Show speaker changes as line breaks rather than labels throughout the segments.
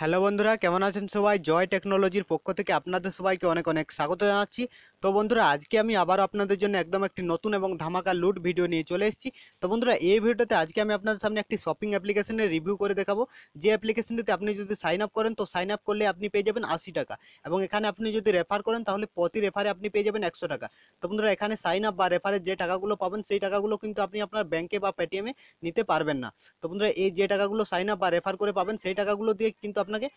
Hello বন্ধুরা, কেমন আছেন সবাই? জয় টেকনোলজির পক্ষ থেকে আপনাদের সবাইকে অনেক অনেক স্বাগত জানাচ্ছি। তো বন্ধুরা, আজকে আমি আবার আপনাদের জন্য একদম একটি নতুন এবং ধামাকা লুট ভিডিও নিয়ে চলে এসেছি। তো বন্ধুরা, এই ভিডিওতে আজকে আমি আপনাদের সামনে একটি শপিং অ্যাপ্লিকেশনের রিভিউ করে দেখাবো। যে অ্যাপ্লিকেশনটিতে আপনি যদি সাইন আপ করেন, তো সাইন আপ করলে আপনি পেয়ে যাবেন আশি টাকা। এবং এখানে আপনি যদি রেফার করেন, তাহলে প্রতি রেফারে আপনি পেয়ে যাবেন একশো টাকা। তো বন্ধুরা, এখানে সাইন আপ বা রেফারের যে টাকাগুলো পাবেন, সেই টাকাগুলো কিন্তু আপনি আপনার ব্যাংকে বা পেটিএমে নিতে পারবেন না। তো বন্ধুরা, এই যে টাকাগুলো সাইন আপ বা রেফার করে পাবেন, সেই টাকাগুলো দিয়ে কিন্তু আপনাকে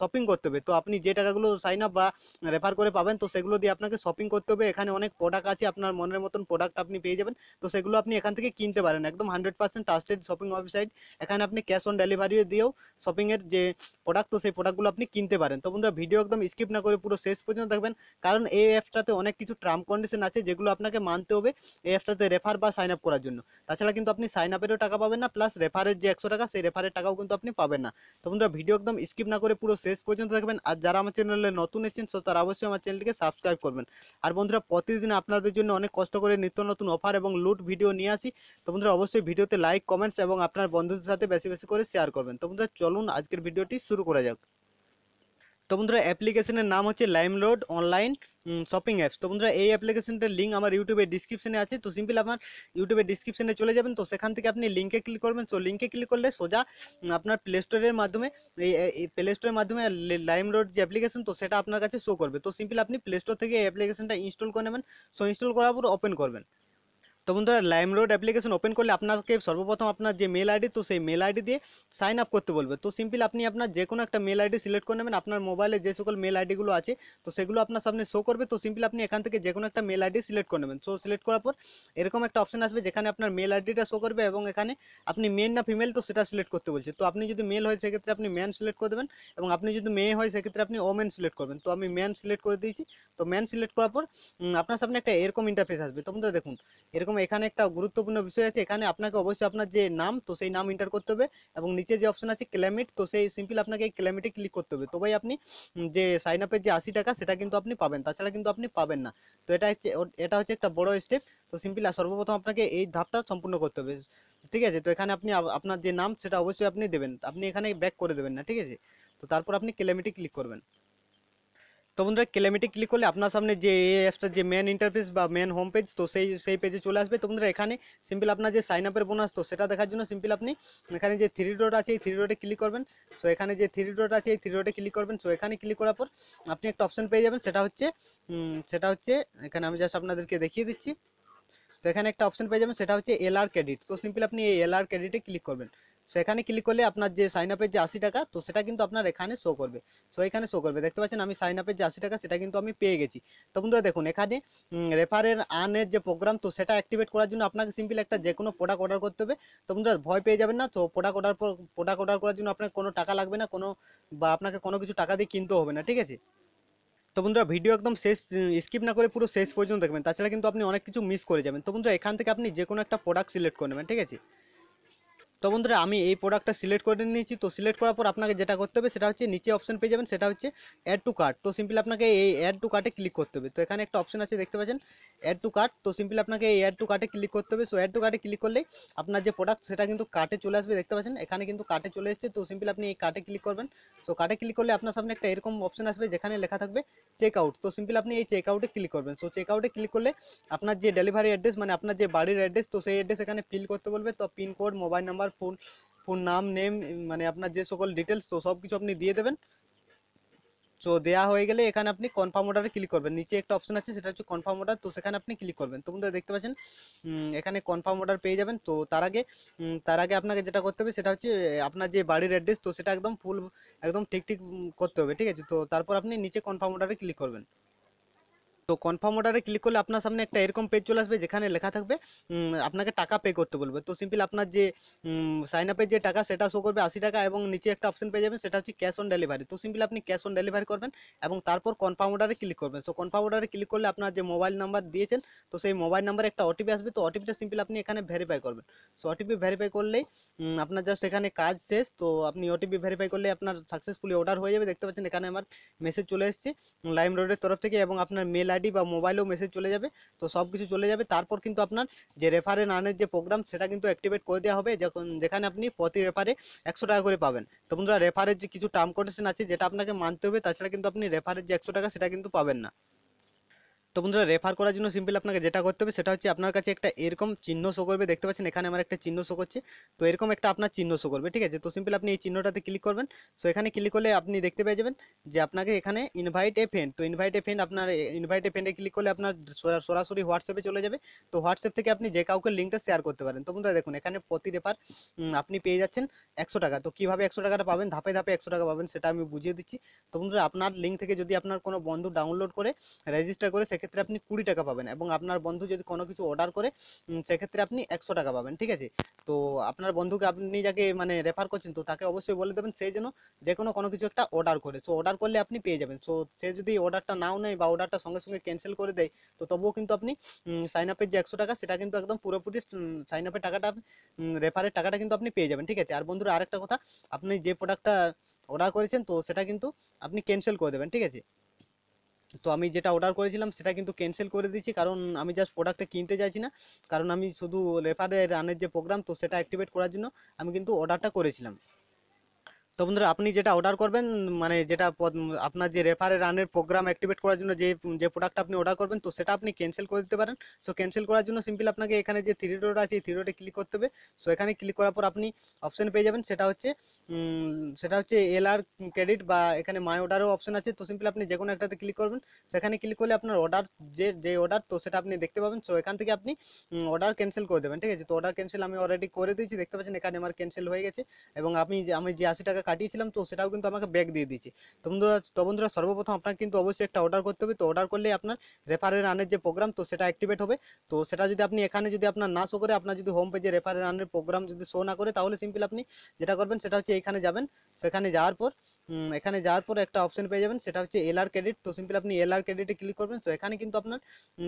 শপিং করতে হবে। তো আপনি যে টাকাগুলো সাইন আপ বা রেফার করে পাবেন, তো সেগুলো দিয়ে আপনাকে শপিং করতে হবে। এখানে অনেক প্রোডাক্ট আছে, আপনার মনের মতন প্রোডাক্ট আপনি পেয়ে যাবেন। তো সেগুলো আপনি এখান থেকে কিনতে পারেন। একদম hundred percent trusted shopping website এখানে আপনি ক্যাশ অন ডেলিভারি দিয়েও শপিংয়ের যে প্রোডাক্ট তো সেই প্রোডাক্টগুলো আপনি কিনতে পারেন। তো বন্ধুরা ভিডিও একদম স্কিপ না করে পুরো শেষ পর্যন্ত দেখবেন। কারণ এই অ্যাপটাতে অনেক কিছু টার্ম কন্ডিশন আছে, যেগুলো আপনাকে মানতে হবে এই অ্যাপটাতে রেফার বা সাইন আপ করার জন্য। তাছাড়া কিন্তু আপনি সাইন আপেরও টাকা পাবেন না প্লাস রেফারের যে একশো টাকা, সেই রেফারের টাকাও কিন্তু আপনি পাবেন না। তো বন্ধুরা ভিডিও একদম স্কিপ না করে পুরো শেষ পর্যন্ত দেখবেন। আর যারা আমার চ্যানেলে নতুন এসেছেন, তো তারা অবশ্যই আমার চ্যানেলটিকে সাবস্ক্রাইব করবেন। আর বন্ধুরা, প্রতিদিন আপনাদের জন্য অনেক কষ্ট করে নিত্য নতুন অফার এবং লুট ভিডিও নিয়ে আসি। তো বন্ধুরা, অবশ্যই ভিডিওতে লাইক কমেন্টস এবং আপনার বন্ধুদের সাথে বেশি বেশি করে শেয়ার করবেন। তো বন্ধুরা, চলুন আজকের ভিডিওটি শুরু করা যাক। তো বন্ধুরা অ্যাপ্লিকেশনের নাম হচ্ছে লাইমরোড অনলাইন শপিং অ্যাপস তো বন্ধুরা, এই অ্যাপ্লিকেশনটার লিঙ্ক আমার ইউটিউবের ডিসক্রিপশনে আছে। তো সিম্পল আমার ইউটিউবের ডিসক্রিপশনে চলে যাবেন। তো সেখান থেকে আপনি লিঙ্কে ক্লিক করবেন। তো লিঙ্কে ক্লিক করলে সোজা আপনার প্লে স্টোরের মাধ্যমে, এই প্লে স্টোরের মাধ্যমে লাইমরোড যে অ্যাপ্লিকেশন তো সেটা আপনার কাছে শো করবে। তো সিম্পল আপনি প্লে স্টোর থেকে এই অ্যাপ্লিকেশনটা ইনস্টল করে নেবেন। সো ইনস্টল করার পর ওপেন করবেন। তো বন্ধুরা লাইমরোড অ্যাপ্লিকেশন ওপেন করলে আপনাকে সর্বপ্রথম আপনার যে মেল আইডি তো সেই মেল আইডি দিয়ে সাইন আপ করতে বলবে। তো সিম্পল আপনি আপনার যে কোনো একটা মেল আইডি সিলেক্ট করে নেবেন, আপনার মোবাইলে যে সকল মেল আইডিগুলো আছে, তো সেগুলো আপনার সামনে শো করবে। তো সিম্পল আপনি এখান থেকে যে কোনো একটা মেল আইডি সিলেক্ট করে নেবেন। সো সিলেক্ট করার পর এরকম একটা অপশন আসবে, যেখানে আপনার মেল আইডিটা শো করবে এবং এখানে আপনি মেন না ফিমেল তো সেটা সিলেক্ট করতে বলছে। তো আপনি যদি মেল হয়, সেক্ষেত্রে আপনি ম্যান সিলেক্ট করে দেবেন এবং আপনি যদি মেয়ে হয়, সেক্ষেত্রে আপনি ওমেন সিলেক্ট করবেন। তো আমি ম্যান সিলেক্ট করে দিয়েছি। তো ম্যান সিলেক্ট করার পর আপনার সামনে একটা এরকম ইন্টারফেস আসবে। তো বন্ধুরা দেখুন, এরকম এখানে একটা গুরুত্বপূর্ণ বিষয় আছে, এখানে আপনাকে অবশ্যই আপনার যে নাম, তো সেই নাম এন্টার করতে হবে এবং নিচে যে অপশন আছে ক্লেমিট তো সেই সিম্পল আপনাকে ক্লেমিটে ক্লিক করতে হবে। তবেই আপনি যে সাইন আপের যে আশি টাকা, সেটা কিন্তু আপনি পাবেন, তাছাড়া কিন্তু আপনি পাবেন না। তো এটা হচ্ছে এটা হচ্ছে একটা বড় স্টেপ তো সিম্পল সর্বপ্রথম আপনাকে এই ধাপটা সম্পূর্ণ করতে হবে। ঠিক আছে? তো এখানে আপনি আপনার যে নাম, সেটা অবশ্যই আপনি দেবেন। আপনি এখানে ব্যাক করে দেবেন না, ঠিক আছে? তো তারপর আপনি ক্লেমিটে ক্লিক করবেন। তো বন্ধুরা ক্লেমিটি ক্লিক করলে আপনার সামনে যে অ্যাপসটার যে মেন ইন্টারফেস বা মেন হোম পেজ তো সেই সেই পেজে চলে আসবে। তো বন্ধুরা, এখানে সিম্পল আপনার যে সাইন আপের বোনাস তো সেটা দেখার জন্য সিম্পল আপনি এখানে যে থ্রি ডট আছে, এই থ্রি ডটে ক্লিক করবেন। সো এখানে যে থ্রি ডট আছে, এই থ্রি ডটে ক্লিক করবেন। সো এখানে ক্লিক করার পর আপনি একটা অপশন পেয়ে যাবেন। সেটা হচ্ছে সেটা হচ্ছে, এখানে আমি জাস্ট আপনাদেরকে দেখিয়ে দিচ্ছি। তো এখানে একটা অপশন পেয়ে যাবেন, সেটা হচ্ছে এল আর ক্রেডিট তো সিম্পল আপনি এই এল আর ক্রেডিটে ক্লিক করবেন। সো এখানে ক্লিক করলে আপনার যে সাইন আপের যে আশি টাকা, তো সেটা কিন্তু আপনার এখানে শো করবে। সো এখানে শো করবে। দেখতে পাচ্ছেন আমি সাইন আপের যে আশি টাকা, সেটা কিন্তু আমি পেয়ে গেছি। তো বন্ধুরা দেখুন, এখানে রেফারের আনের যে প্রোগ্রাম তো সেটা অ্যাক্টিভেট করার জন্য আপনাকে সিম্পল একটা যে কোনো প্রোডাক্ট অর্ডার করতে হবে। তো বন্ধুরা, ভয় পেয়ে যাবেন না। তো প্রোডাক্ট অর্ডার প্রোডাক্ট অর্ডার করার জন্য আপনার কোনো টাকা লাগবে না, কোনো বা আপনাকে কোনো কিছু টাকা দিয়ে কিনতে হবে না, ঠিক আছে? তো বন্ধুরা ভিডিও একদম শেষ স্কিপ না করে পুরো শেষ পর্যন্ত দেখবেন। তাছাড়া কিন্তু আপনি অনেক কিছু মিস করে যাবেন। তো বন্ধুরা, এখান থেকে আপনি যে কোনো একটা প্রোডাক্ট সিলেক্ট করে নেবেন, ঠিক আছে? তো বন্ধুরা, আমি এই প্রোডাক্টটা সিলেক্ট করে নিয়েছি। তো সিলেক্ট করার পর আপনাকে যেটা করতে হবে, সেটা হচ্ছে নিচে অপশন পেয়ে যাবেন, সেটা হচ্ছে অ্যাড টু কার্ট তো সিম্পল আপনাকে এই অ্যাড টু কার্টে ক্লিক করতে হবে। তো এখানে একটা অপশন আছে, দেখতে পাচ্ছেন? অ্যাড টু কার্ট তো সিম্পল আপনাকে এই অ্যাড টু কার্টে ক্লিক করতে হবে। সো অ্যাড টু কার্টে ক্লিক করলেই আপনার যে প্রোডাক্ট সেটা কিন্তু কার্টে চলে আসবে, দেখতে পাচ্ছেন? এখানে কিন্তু কার্টে চলে এসেছে। তো সিম্পল আপনি এই কার্টে ক্লিক করবেন। তো কার্টে ক্লিক করলে আপনার সামনে একটা এরকম অপশন আসবে, যেখানে লেখা থাকবে চেক আউট তো সিম্পল আপনি এই চেক আউটে ক্লিক করবেন। সো চেক আউটে ক্লিক করলে আপনার যে ডেলিভারি অ্যাড্রেস মানে আপনার যে বাড়ির অ্যাড্রেস তো সেই অ্যাড্রেস এখানে ফিল করতে বলবে। তো pincode mobile number phone phone নাম নেম মানে আপনার যে সকল ডিটেলস তো সব কিছু আপনি দিয়ে দেবেন। তো দেওয়া হয়ে গেলে এখানে আপনি কনফার্ম অর্ডারে ক্লিক করবেন। নিচে একটা অপশন আছে, সেটা হচ্ছে কনফার্ম অর্ডার তো সেখানে আপনি ক্লিক করবেন। তো বন্ধুরা দেখতে পাচ্ছেন এখানে কনফার্ম অর্ডার পেয়ে যাবেন। তো তার আগে তার আগে আপনাকে যেটা করতে হবে, সেটা হচ্ছে আপনার যে বাড়ির অ্যাড্রেস তো সেটা একদম ফুল একদম ঠিক ঠিক করতে হবে। ঠিক আছে? তো তারপর আপনি নিচে কনফার্ম অর্ডারে ক্লিক করবেন। তো কনফার্ম অর্ডারে ক্লিক করলে আপনার সামনে একটা এরকম পেজ চলে আসবে যেখানে লেখা থাকবে আপনাকে টাকা পে করতে বলবে। তো সিম্পল আপনার যে সাইন আপের যে টাকা সেটা শো করবে আশি টাকা এবং নিচে একটা অপশন পেয়ে যাবেন, সেটা হচ্ছে ক্যাশ অন ডেলিভারি তো সিম্পল আপনি ক্যাশ অন ডেলিভারি করবেন এবং তারপর কনফার্ম অর্ডারে ক্লিক করবেন। সো কনফার্ম অর্ডারে ক্লিক করলে আপনার যে মোবাইল নাম্বার দিয়েছেন, তো সেই মোবাইল নাম্বারে একটা ওটিপি আসবে। তো ওটিপিটা সিম্পল আপনি এখানে ভেরিফাই করবেন। সো ওটিপি ভেরিফাই করলেই আপনার জাস্ট এখানে কাজ শেষ। তো আপনি ওটিপি ভেরিফাই করলে আপনার সাকসেসফুলি অর্ডার হয়ে যাবে। দেখতে পাচ্ছেন এখানে আমার মেসেজ চলে এসেছে লাইম রোডের তরফ থেকে এবং আপনার মেল আইডি বা মোবাইলেও মেসেজ চলে যাবে। তো সব কিছু চলে যাবে। তারপর কিন্তু আপনার যে রেফারে আর্নের যে প্রোগ্রাম সেটা কিন্তু অ্যাক্টিভেট করে দেওয়া হবে। যখন যেখানে আপনি প্রতি রেফারে একশো টাকা করে পাবেন। তো বন্ধুরা রেফারের যে কিছু টার্ম কন্ডিশন আছে, যেটা আপনাকে মানতে হবে, তাছাড়া কিন্তু আপনি রেফারের যে একশো টাকা, সেটা কিন্তু পাবেন না। তো বন্ধুরা রেফার করার জন্য সিম্পল আপনাকে যেটা করতে হবে সেটা হচ্ছে আপনার কাছে একটা এরকম চিহ্ন শো করবে। দেখতে পাচ্ছেন, এখানে আমার একটা চিহ্ন শো করছে। তো এরকম একটা আপনার চিহ্ন শো করবে, ঠিক আছে? তো সিম্পল আপনি এই চিহ্নটাতে ক্লিক করবেন। সো এখানে ক্লিক করলে আপনি দেখতে পেয়ে যাবেন যে আপনাকে এখানে ইনভাইট এ ফ্রেন্ড তো ইনভাইট এ ফ্রেন্ড আপনার ইনভাইট এ ফ্রেন্ডে ক্লিক করলে আপনার সরা- সরাসরি হোয়াটসঅ্যাপে চলে যাবে। তো হোয়াটসঅ্যাপ থেকে আপনি যে কাউকে লিঙ্কটা শেয়ার করতে পারেন। তো বন্ধুরা, দেখুন, এখানে প্রতি রেফার আপনি পেয়ে যাচ্ছেন একশো টাকা। তো কীভাবে একশো টাকাটা পাবেন? ধাপে ধাপে একশো টাকা পাবেন, সেটা আমি বুঝিয়ে দিচ্ছি। তো বন্ধুরা, আপনার লিঙ্ক থেকে যদি আপনার কোনো বন্ধু ডাউনলোড করে রেজিস্টার করে, সেক্ষেত্রে আপনি কুড়ি টাকা পাবেন এবং আপনার বন্ধু যদি কোনো কিছু অর্ডার করে সেক্ষেত্রে আপনি একশো টাকা পাবেন, ঠিক আছে? তো আপনার বন্ধুকে আপনি যাকে মানে রেফার করছেন, তো তাকে অবশ্যই বলে দেবেন, সে যেন যে কোনো কোনো কিছু একটা অর্ডার করে। সো অর্ডার করলে আপনি পেয়ে যাবেন। সো সে যদি অর্ডারটা নাও নেয় বা অর্ডারটা সঙ্গে সঙ্গে ক্যান্সেল করে দেয়, তো তবুও কিন্তু আপনি সাইন আপের যে একশো টাকা, সেটা কিন্তু একদম পুরোপুরি সাইন আপের টাকাটা রেফারের টাকাটা কিন্তু আপনি পেয়ে যাবেন, ঠিক আছে? আর বন্ধুরা, আরেকটা কথা, আপনি যে প্রোডাক্টটা অর্ডার করেছেন, তো সেটা কিন্তু আপনি ক্যান্সেল করে দেবেন, ঠিক আছে? তো আমি যেটা অর্ডার করেছিলাম, সেটা কিন্তু ক্যান্সেল করে দিয়েছি। কারণ আমি জাস্ট প্রোডাক্টটা কিনতে চাইছি না। কারণ আমি শুধু রেফারে রানের যে প্রোগ্রাম তো সেটা অ্যাক্টিভেট করার জন্য আমি কিন্তু অর্ডারটা করেছিলাম। তো বন্ধুরা, আপনি যেটা অর্ডার করবেন মানে যেটা আপনার যে রেফারে রানের প্রোগ্রাম অ্যাক্টিভেট করার জন্য যে যে প্রোডাক্ট আপনি অর্ডার করবেন, তো সেটা আপনি ক্যান্সেল করে দিতে পারেন। সো ক্যান্সেল করার জন্য সিম্পল আপনাকে এখানে যে থ্রি ডট আছে, এই থ্রি ডটে ক্লিক করতে হবে। সো এখানে ক্লিক করার পর আপনি অপশন পেয়ে যাবেন, সেটা হচ্ছে সেটা হচ্ছে এল আর ক্রেডিট বা এখানে মাই অর্ডারও অপশন আছে। তো সিম্পল আপনি যে কোনো একটাতে ক্লিক করবেন। সেখানে ক্লিক করলে আপনার অর্ডার যে যে অর্ডার তো সেটা আপনি দেখতে পাবেন। সো এখান থেকে আপনি অর্ডার ক্যান্সেল করে দেবেন, ঠিক আছে? তো অর্ডার ক্যান্সেল আমি অলরেডি করে দিয়েছি, দেখতে পাচ্ছেন? এখানে আমার ক্যান্সেল হয়ে গেছে। এবং আমি যে আমি যে আশি টাকা কাটিয়েছিলাম, তো সেটাও কিন্তু আমাকে ব্যাক দিয়ে দিয়েছে। তো বন্ধুরা তো বন্ধুরা, সর্বপ্রথম আপনাকে কিন্তু অবশ্যই একটা অর্ডার করতে হবে। তো অর্ডার করলে আপনার রেফারের রানের যে প্রোগ্রাম তো সেটা অ্যাক্টিভেট হবে। তো সেটা যদি আপনি এখানে যদি আপনার না শো করে, আপনার যদি হোম পেজে রেফারের রানের প্রোগ্রাম যদি শো না করে, তাহলে সিম্পল আপনি যেটা করবেন, সেটা হচ্ছে এখানে যাবেন। সেখানে যাওয়ার পর এখানে যাওয়ার পর একটা অপশন পেয়ে যাবেন, সেটা হচ্ছে এলআর ক্রেডিট তো সিম্পলি আপনি এলআর ক্রেডিটে ক্লিক করবেন তো এখানে কিন্তু আপনার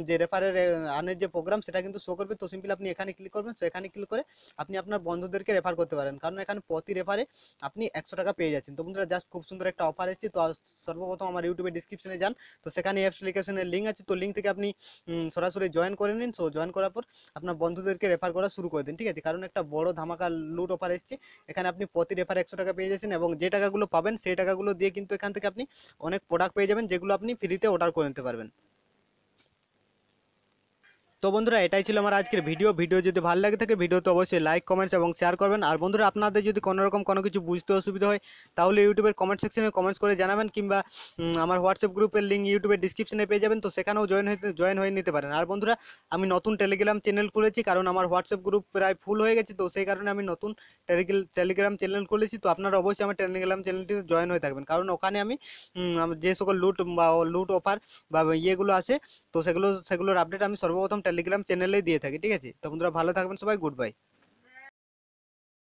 যে রেফারের আনের যে প্রোগ্রাম সেটা কিন্তু শো করবে। তো সিম্পল আপনি এখানে ক্লিক করবেন তো এখানে ক্লিক করে আপনি আপনার বন্ধুদেরকে রেফার করতে পারেন। কারণ এখানে প্রতি রেফারে আপনি একশো টাকা পেয়ে যাচ্ছেন। তো বন্ধুরা জাস্ট খুব সুন্দর একটা অফার এসেছে। তো সর্বপ্রথম আমার ইউটিউবে ডিসক্রিপশনে যান। তো সেখানে অ্যাপ্লিকেশনের লিঙ্ক আছে। তো লিঙ্ক থেকে আপনি সরাসরি জয়েন করে নিন। সো জয়েন করার পর আপনার বন্ধুদেরকে রেফার করা শুরু করে দিন, ঠিক আছে? কারণ একটা বড় ধামাকা লুট অফার এসেছে। এখানে আপনি প্রতি রেফার একশো টাকা পেয়ে যাচ্ছেন এবং যে টাকাগুলো পাবেন সেই টাকাগুলো দিয়ে কিন্তু এখান থেকে আপনি অনেক প্রোডাক্ট পেয়ে যাবেন যেগুলো আপনি ফ্রিতে অর্ডার করে নিতে পারবেন। তো বন্ধুরা, এটাই ছিল আমার আজকের ভিডিও। ভিডিও যদি ভালো লাগে থাকে, ভিডিওতে অবশ্যই লাইক কমেন্টস এবং শেয়ার করবেন। আর বন্ধুরা, আপনাদের যদি কোনো রকম কোনো কিছু বুঝতে অসুবিধা হয়, তাহলে ইউটিউবের কমেন্ট সেকশনে কমেন্টস করে জানাবেন, কিংবা আমার হোয়াটসঅ্যাপ গ্রুপের লিঙ্ক ইউটিউবের ডিসক্রিপশনে পেয়ে যাবেন। তো সেখানেও জয়েন হয়ে জয়েন হয়ে নিতে পারেন। আর বন্ধুরা, আমি নতুন টেলিগ্রাম চ্যানেল খুলেছি, কারণ আমার হোয়াটসঅ্যাপ গ্রুপ প্রায় ফুল হয়ে গেছে। তো সেই কারণে আমি নতুন টেলিগ্রাম চ্যানেল খুলেছি। তো আপনারা অবশ্যই আমার টেলিগ্রাম চ্যানেলটিতে জয়েন হয়ে থাকবেন। কারণ ওখানে আমি যে সকল লুট বা লুট অফার বা ইয়েগুলো আছে তো সেগুলো, সেগুলোর আপডেট আমি সর্বপ্রথম টেলিগ্রাম চ্যানেলে দিয়ে থাকি ঠিক আছে? তো বন্ধুরা ভালো থাকবেন সবাই গুড বাই